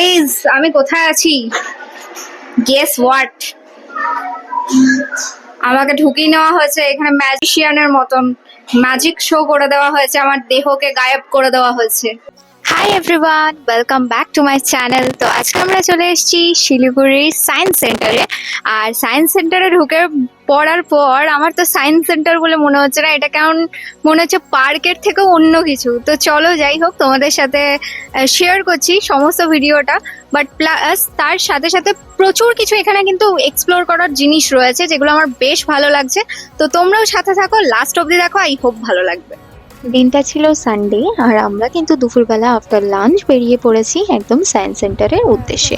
Guys আমি কোথায় আছি? গেস হোয়াট আমাকে ঢুকিয়ে নেওয়া হয়েছে এখানে ম্যাজিশিয়ানের মতন। ম্যাজিক শো করে দেওয়া হয়েছে, আমার দেহকে গায়েব করে দেওয়া হয়েছে। Hi everyone welcome back to my channel তো আজকে আমরা চলে এসেছি শিলিগুড়ির সায়েন্স সেন্টারে আর সায়েন্স সেন্টারে ঢুকে পড়ার পর আমার তো সায়েন্স সেন্টার বলে মনে হচ্ছে না। এটা কেমন মনে হচ্ছে পার্কের থেকেও অন্য কিছু। তো চলো যাই হোক, তোমাদের সাথে শেয়ার করছি সমস্ত ভিডিওটা। বাট প্লাস তার সাথে সাথে প্রচুর কিছু এখানে কিন্তু এক্সপ্লোর করার জিনিস রয়েছে, যেগুলো আমার বেশ ভালো লাগছে। তো তোমরাও সাথে থাকো। লাস্ট অবধি দেখো। আই হোপ ভালো লাগবে। দিনটা ছিল সানডে আর আমরা কিন্তু দুপুরবেলা আফটার লাঞ্চ বেরিয়ে পড়েছি একদম সায়েন্স সেন্টারের উদ্দেশ্যে।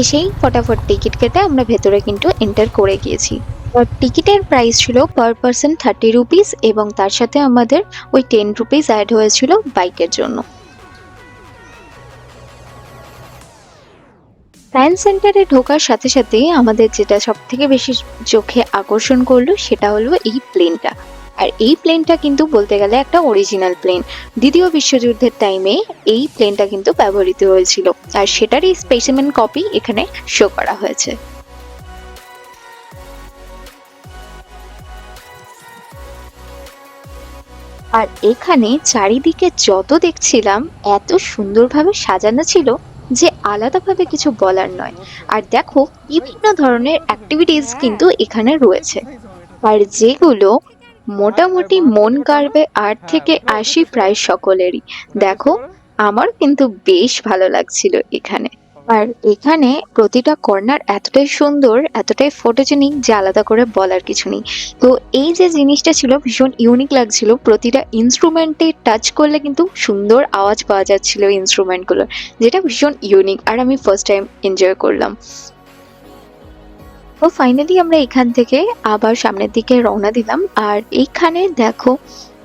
এসেই ফটাফট টিকিট কেটে আমরা ভেতরে কিন্তু এন্টার করে গিয়েছি। টিকিটের প্রাইস ছিল পার পার্সন থার্টি রুপিস এবং তার সাথে আমাদের ওই টেন রুপিস অ্যাড হয়েছিল বাইকের জন্য। সায়েন্স সেন্টারে ঢোকার সাথে সাথে আমাদের যেটা সব থেকে বেশি চোখে আকর্ষণ করল সেটা হলো এই প্লেনটা আর এই প্লেনটা কিন্তু বলতে গেলে একটা অরিজিনাল প্লেন দ্বিতীয় বিশ্বযুদ্ধের টাইমে এই প্লেনটা কিন্তু ব্যবহৃত হয়েছিল। আর সেটারই স্পেসিমেন কপি এখানে শো করা হয়েছে। আর এখানে চারিদিকে যত দেখছিলাম, এত সুন্দরভাবে সাজানো ছিল যে আলাদাভাবে কিছু বলার নয়। আর দেখো, বিভিন্ন ধরনের অ্যাক্টিভিটিস কিন্তু এখানে রয়েছে। আর যেগুলো মোটামুটি মন কাড়বে আট থেকে আশি প্রায় সকলেরই। দেখো, আমার কিন্তু বেশ ভালো লাগছিল এখানে। আর এখানে প্রতিটা কর্নার এতটাই সুন্দর, এতটাই ফটোজেনিক যে আলাদা করে বলার কিছু নেই। তো এই যে জিনিসটা ছিল, ভীষণ ইউনিক লাগছিল। প্রতিটা ইনস্ট্রুমেন্টে টাচ করলে কিন্তু সুন্দর আওয়াজ পাওয়া যাচ্ছিল ইনস্ট্রুমেন্টগুলোর যেটা ভীষণ ইউনিক আর আমি ফার্স্ট টাইম এনজয় করলাম। তো ফাইনালি আমরা এখান থেকে আবার সামনের দিকে রওনা দিলাম। আর এইখানে দেখো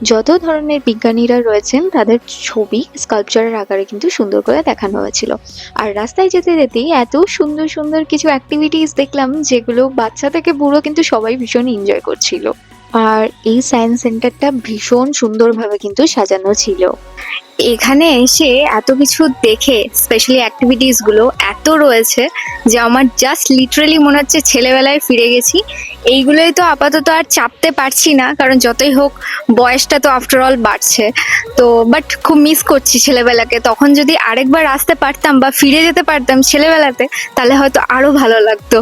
যত ধরনের বিজ্ঞানীরা রয়েছেন, তাদের ছবি স্কাল্পচারের আকারে কিন্তু সুন্দর করে দেখানো হয়েছিল। আর রাস্তায় যেতে যেতেই এত সুন্দর সুন্দর কিছু অ্যাক্টিভিটিস দেখলাম, যেগুলো বাচ্চা থেকে বুড়ো কিন্তু সবাই ভীষণ এনজয় করছিল। আর এই সায়েন্স সেন্টারটা ভীষণ সুন্দরভাবে কিন্তু সাজানো ছিল। এখানে এসে এত কিছু দেখে স্পেশালি অ্যাক্টিভিটিসগুলো এত রয়েছে যে আমার জাস্ট লিটারালি মনে হচ্ছে ছেলেবেলায় ফিরে গেছি। এইগুলোই তো আপাতত আর চাপতে পারছি না, কারণ যতই হোক বয়সটা তো আফটার অল বাড়ছে। তো বাট খুব মিস করছি ছেলেবেলাকে। তখন যদি আরেকবার আসতে পারতাম বা ফিরে যেতে পারতাম ছেলেবেলাতে, তাহলে হয়তো আরও ভালো লাগতো।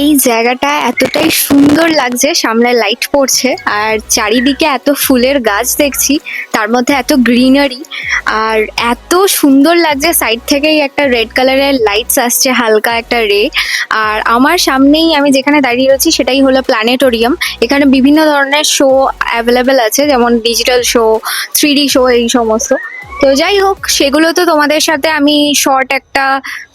এই জায়গাটা এতটাই সুন্দর লাগছে, সামনে লাইট পড়ছে, আর চারিদিকে এত ফুলের গাছ দেখছি, তার মধ্যে এত গ্রিনারি আর এত সুন্দর লাগছে সাইড থেকেই একটা রেড কালারের লাইটস আসছে, হালকা একটা রে আর আমার সামনেই আমি যেখানে দাঁড়িয়ে রয়েছি, সেটাই হলো প্ল্যানেটোরিয়াম এখানে বিভিন্ন ধরনের শো অ্যাভেলেবেল আছে, যেমন ডিজিটাল শো থ্রি শো এই সমস্ত। তো যাই হোক, সেগুলো তো তোমাদের সাথে আমি শর্ট একটা,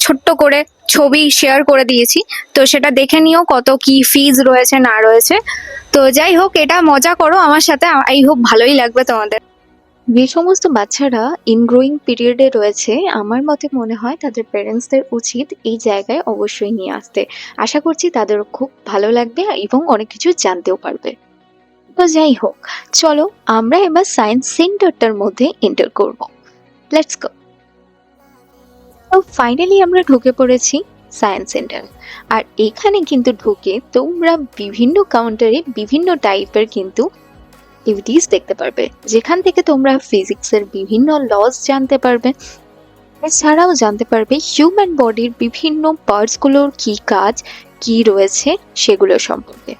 ছোট্ট করে ছবি শেয়ার করে দিয়েছি। তো সেটা দেখে নিও কত কি ফিজ রয়েছে, না রয়েছে। তো যাই হোক, এটা মজা করো আমার সাথে। আই হোপ ভালোই লাগবে তোমাদের। যে সমস্ত বাচ্চারা ইনগ্রোয়িং পিরিয়ডে রয়েছে, আমার মতে মনে হয় তাদের প্যারেন্টসদের উচিত এই জায়গায় অবশ্যই নিয়ে আসতে। আশা করছি তাদের খুব ভালো লাগবে এবং অনেক কিছু জানতেও পারবে। তো যাই হোক, চলো আমরা এবার সায়েন্স সেন্টারটার মধ্যে এন্টার করব। লেটস গো ফাইনালি আমরা ঢুকে পড়েছি সায়েন্স সেন্টার আর এখানে কিন্তু ঢুকে তোমরা বিভিন্ন কাউন্টারে বিভিন্ন টাইপের কিন্তু অ্যাক্টিভিটিস দেখতে পারবে। যেখান থেকে তোমরা ফিজিক্সের বিভিন্ন লস জানতে পারবে। এছাড়াও জানতে পারবে হিউম্যান বডির বিভিন্ন পার্টসগুলোর কি কাজ, কি রয়েছে সেগুলো সম্পর্কে।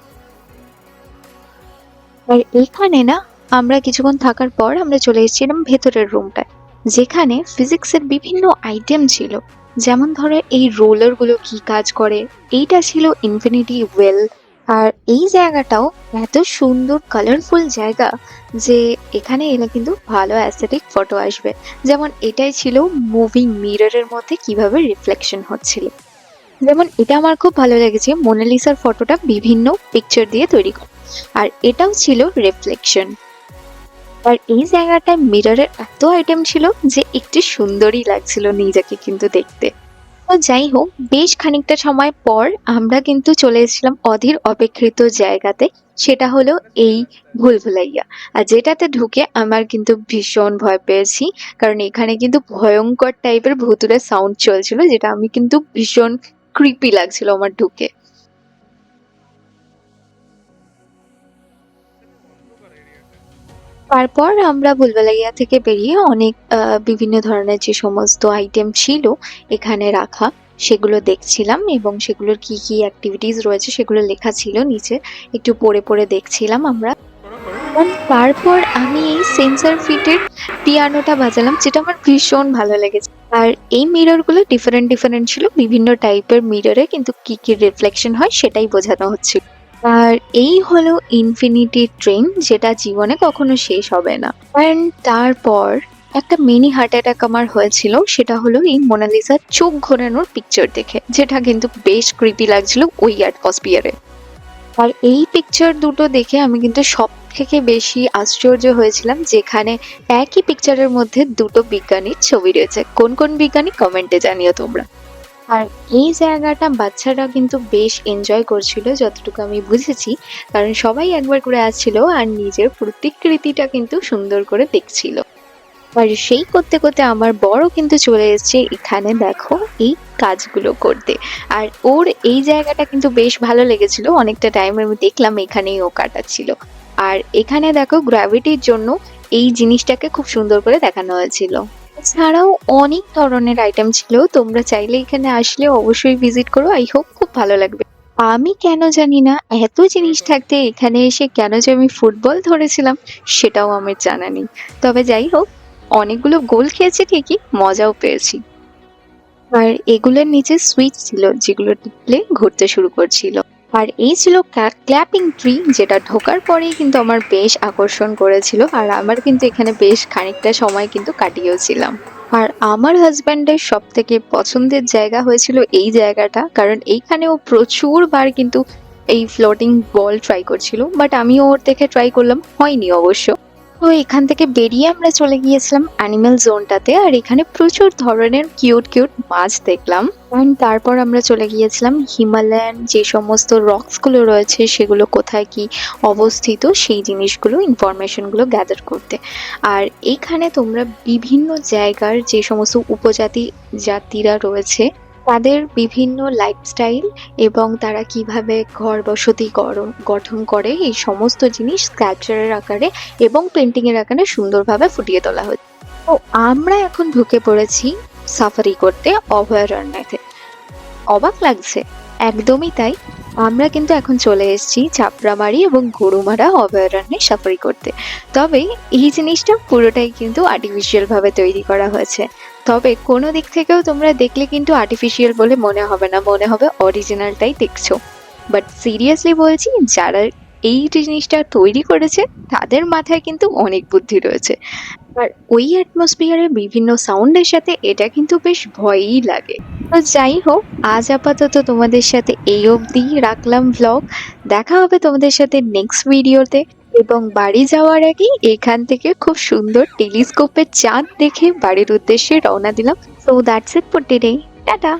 আর এখানে না আমরা কিছুক্ষণ থাকার পর আমরা চলে এসেছিলাম ভেতরের রুমটায় যেখানে ফিজিক্সের বিভিন্ন আইটেম ছিল, যেমন ধরো এই রোলারগুলো কি কাজ করে, এইটা ছিল ইনফিনিটি ওয়েল আর এই জায়গাটাও এত সুন্দর কালারফুল জায়গা যে এখানে এলে কিন্তু ভালো অ্যাস্থেটিক ফটো আসবে। যেমন এটাই ছিল মুভিং মিররের মধ্যে কীভাবে রিফ্লেকশন হচ্ছিল। যেমন এটা আমার খুব ভালো লেগেছে মোনালিসার ফটোটা বিভিন্ন পিকচার দিয়ে তৈরি করা আর এটাও ছিল রিফ্লেকশন আর এই জায়গাটায় মিররের এত আইটেম ছিল যে একটু সুন্দরই লাগছিল নিজেকে কিন্তু দেখতে। তো যাই হোক, বেশ খানিকটা সময় পর আমরা কিন্তু চলে এসেছিলাম অধীর অপেক্ষিত জায়গাতে, সেটা হলো এই ভুলভুলাইয়া। আর যেটাতে ঢুকে আমার কিন্তু ভীষণ ভয় পেয়েছি, কারণ এখানে কিন্তু ভয়ঙ্কর টাইপের ভুতুরে সাউন্ড চলছিল, যেটা আমি কিন্তু ভীষণ ক্রিপি লাগছিল আমার ঢুকে। তারপর আমরা বুলবালাইয়া থেকে বেরিয়ে অনেক বিভিন্ন ধরনের যে সমস্ত আইটেম ছিল এখানে রাখা, সেগুলো দেখছিলাম এবং সেগুলোর কি কি অ্যাক্টিভিটিস রয়েছে সেগুলো লেখা ছিল নিচে। একটু পড়ে পড়ে দেখছিলাম আমরা। তারপর আমি এই সেন্সার ফিটের পিয়ানোটা বাজালাম, যেটা আমার ভীষণ ভালো লেগেছে। আর এই মিররগুলো ডিফারেন্ট ডিফারেন্ট ছিল, বিভিন্ন টাইপের মিররে কিন্তু কি কি রিফ্লেকশন হয় সেটাই বোঝানো হচ্ছিল। আর এই হলো ইনফিনিটি ট্রেন যেটা জীবনে কখনো শেষ হবে না। তারপর একটা মিনি হার্ট অ্যাটাক আমার হয়েছিল, সেটা হলো এই মোনালিসার চোখ ঘোরানোর পিকচার দেখে, যেটা কিন্তু বেশ ক্রিপি লাগছিল ওই অ্যাটমসফিয়ারে আর এই পিকচার দুটো দেখে আমি কিন্তু সব থেকে বেশি আশ্চর্য হয়েছিলাম, যেখানে একই পিকচারের মধ্যে দুটো বিজ্ঞানীর ছবি রয়েছে। কোন কোন বিজ্ঞানী? কমেন্টে জানিও তোমরা। আর এই জায়গাটা বাচ্চারা কিন্তু বেশ এনজয় করছিল, যতটুকু আমি বুঝেছি। কারণ সবাই একবার করে আসছিল আর নিজের প্রতিকৃতিটা কিন্তু সুন্দর করে দেখছিল। আর সেই করতে করতে আমার বড় কিন্তু চলে এসেছে, এখানে দেখো এই কাজগুলো করতে। আর ওর এই জায়গাটা কিন্তু বেশ ভালো লেগেছিল। অনেকটা টাইম আমি দেখলাম এখানেই ও কাটাচ্ছিল। আর এখানে দেখো গ্র্যাভিটির জন্য এই জিনিসটাকে খুব সুন্দর করে দেখানো হয়েছিল। এছাড়াও অনেক ধরনের আইটেম ছিল। তোমরা চাইলে এখানে আসলে অবশ্যই ভিজিট করো। আই হোপ খুব ভালো লাগবে। আমি কেন জানি না এত জিনিস থাকতে এখানে এসে কেন যে আমি ফুটবল ধরেছিলাম সেটাও আমার জানা নেই। তবে যাই হোক, অনেকগুলো গোল খেয়েছি ঠিকই, মজাও পেয়েছি। আর এগুলোর নিচে সুইচ ছিল, যেগুলো টিপলে ঘুরতে শুরু করছিল। আর এই ছিল ক্ল্যাপিং ট্রি যেটা ঢোকার পরেই কিন্তু আমার বেশ আকর্ষণ করেছিল আর আমার কিন্তু এখানে বেশ খানিকটা সময় কিন্তু কাটিয়েওছিলাম। আর আমার হাজব্যান্ডের সব থেকে পছন্দের জায়গা হয়েছিল এই জায়গাটা, কারণ এইখানেও ও প্রচুর বার কিন্তু এই ফ্লোটিং বল ট্রাই করছিল বাট আমিও ওর দেখে ট্রাই করলাম, হয়নি অবশ্য। তো এখান থেকে বেরিয়ে আমরা চলে গিয়েছিলাম অ্যানিমেল জোনটাতে আর এখানে প্রচুর ধরনের কিউট কিউট মাছ দেখলাম। অ্যান্ড তারপর আমরা চলে গিয়েছিলাম হিমালয়ান যে সমস্ত রক্সগুলো রয়েছে, সেগুলো কোথায় কি অবস্থিত, সেই জিনিসগুলো ইনফরমেশনগুলো গ্যাদার করতে। আর এখানে তোমরা বিভিন্ন জায়গার যে সমস্ত উপজাতি জাতিরা রয়েছে তাদের বিভিন্ন লাইফস্টাইল এবং তারা কীভাবে ঘর বসতি গঠন করে, এই সমস্ত জিনিস স্ক্যাপচারের আকারে এবং পেন্টিংয়ের আকারে সুন্দরভাবে ফুটিয়ে তোলা হয়েছে। তো আমরা এখন ঢুকে পড়েছি সাফারি করতে অভয়ারণ্যতে। অবাক লাগছে। একদমই তাই। আমরা কিন্তু এখন চলে এসেছি চাপড়ামারি এবং গরুমারা অভয়ারণ্যে সাফারি করতে। তবে এই জিনিসটা পুরোটাই কিন্তু আর্টিফিশিয়াল ভাবে তৈরি করা হয়েছে। তবে কোনো দিক থেকেও তোমরা দেখলে কিন্তু আর্টিফিশিয়াল বলে মনে হবে না, মনে হবে অরিজিনালটাই দেখছ। বাট সিরিয়াসলি বলছি, যারা এই জিনিসটা তৈরি করেছে, তাদের মাথায় কিন্তু অনেক বুদ্ধি রয়েছে। আর ওই অ্যাটমসফিয়ারে বিভিন্ন সাউন্ডের সাথে এটা কিন্তু বেশ ভয়ই লাগে। তো যাই হোক, আজ আপাতত তোমাদের সাথে এই অবধি রাখলাম ব্লগ দেখা হবে তোমাদের সাথে নেক্সট ভিডিওতে এবং বাড়ি যাওয়ার আগে এখান থেকে খুব সুন্দর টেলিস্কোপের চাঁদ দেখে বাড়ির উদ্দেশ্যে রওনা দিলাম। So that's it for today tata!